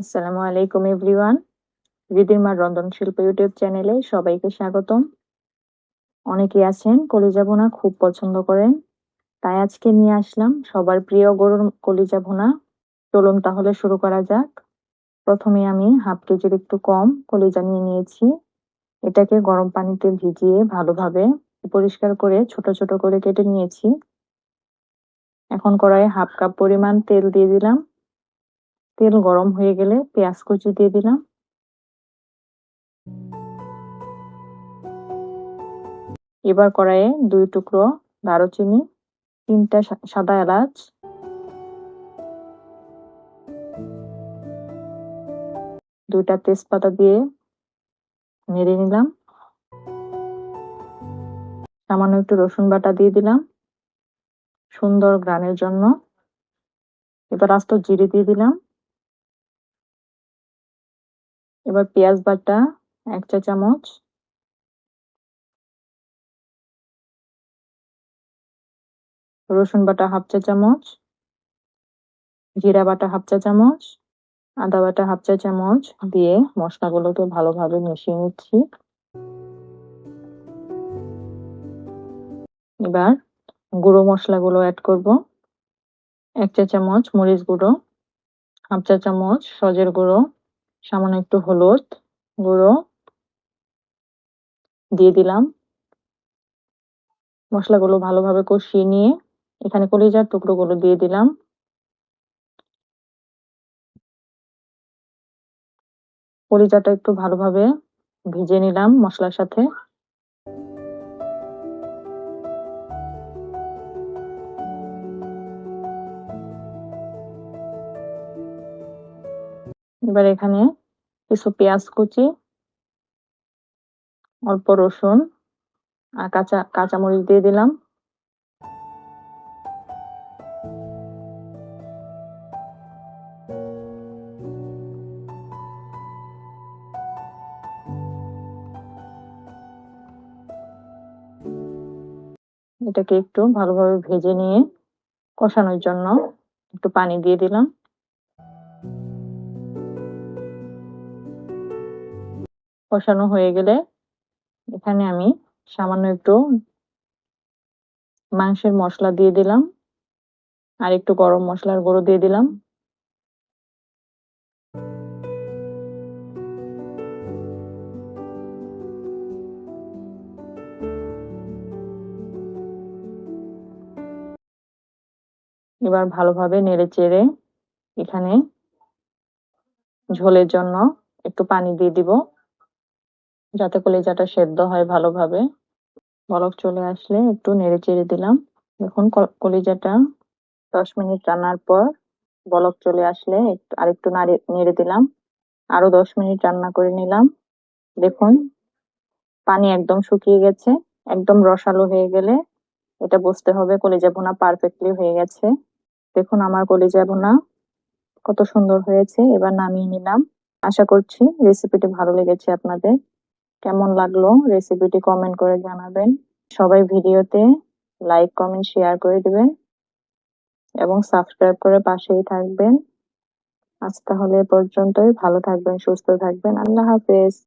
আসসালামু আলাইকুম, এভরিওয়ান। রিদিমার রন্ধন শিল্প ইউটিউব চ্যানেলে সবাইকে স্বাগতম। অনেকে আছেন, কলিজা ভুনা খুব পছন্দ করেন। তাই আজকে নিয়ে আসলাম সবার প্রিয় গরুর কলিজা ভুনা। চলুন তাহলে শুরু করা যাক। প্রথমে আমি হাফ কেজির একটু কম কলিজা নিয়ে নিয়েছি। এটাকে গরম পানিতে ভিজিয়ে ভালোভাবে পরিষ্কার করে ছোট ছোট করে কেটে নিয়েছি। এখন কড়াইয়ে হাফ কাপ পরিমাণ তেল দিয়ে দিলাম। তেল গরম হয়ে গেলে পেঁয়াজ কুচি দিয়ে দিলাম। এবার কড়াইয়ে দুই টুকরো দারুচিনি, তিনটা সাদা এলাচ। দুইটা তেজপাতা দিয়ে নেড়ে নিলাম। সামান্য একটু রসুন বাটা দিয়ে দিলাম। সুন্দর গ্রানের জন্য। এবার আস্ত জিরে দিয়ে দিলাম। এবার পেঁয়াজ বাটা, এক চা চামচ। রসুন বাটা হাফ চা চামচ। জিরা বাটা হাফ চা চামচ। আদা বাটা হাফ চা চামচ দিয়ে মশলাগুলোকে ভালোভাবে মিশিয়ে নিচ্ছি। এবার গুঁড়ো মশলাগুলো অ্যাড করব। এক চা চামচ মরিচ গুঁড়ো, হাফ চা চামচ সজের গুঁড়ো সামান্য একটু হলুদ গুঁড়ো দিয়ে দিলাম। মশলাগুলো ভালোভাবে কষিয়ে নিয়ে এখানে কলিজার টুকরোগুলো দিয়ে দিলাম। কলিজাটা একটু ভালোভাবে ভিজে নিলাম মশলার সাথে। এবার এখানে কিছু পেঁয়াজ কুচি, অল্প রসুন আর কাঁচা, কাঁচামরিচ দিয়ে দিলাম। এটাকে একটু ভালোভাবে ভেজে নিয়ে কষানোর জন্য একটু পানি দিয়ে দিলাম। কষানো হয়ে গেলে এখানে আমি সামান্য একটু মাংসের মশলা দিয়ে দিলাম। আর একটু গরম মশলার গুঁড়ো দিয়ে দিলাম। এবার ভালোভাবে নেড়ে চেড়ে এখানে ঝোলের জন্য একটু পানি দিয়ে দিব। যাতে কলিজাটা সেদ্ধ হয় ভালোভাবে। বরফ চলে আসলে একটু নেড়ে চেড়ে দিলাম। দেখুন কলিজাটা দশ মিনিট রান্নার পর বলক চলে আসলে একটু, আরেকটু নাড়ে, নেড়ে দিলাম। আরও দশ মিনিট রান্না করে নিলাম। দেখুন পানি একদম শুকিয়ে গেছে, একদম রসালো হয়ে গেলে এটা বুঝতে হবে কলিজা ভুনা পারফেক্টলি হয়ে গেছে। দেখুন আমার কলিজা ভুনা কত সুন্দর হয়েছে। এবার নামিয়ে নিলাম। আশা করছি রেসিপিটি ভালো লেগেছে আপনাদের। কেমন লাগল? রেসিপিটি কমেন্ট করে জানাবেন। সবাই ভিডিওতে লাইক কমেন্ট শেয়ার করে দিবেন এবং সাবস্ক্রাইব করে পাশেই থাকবেন। আজ তাহলে পর্যন্তই। ভালো থাকবেন, সুস্থ থাকবেন। আল্লাহ হাফেজ।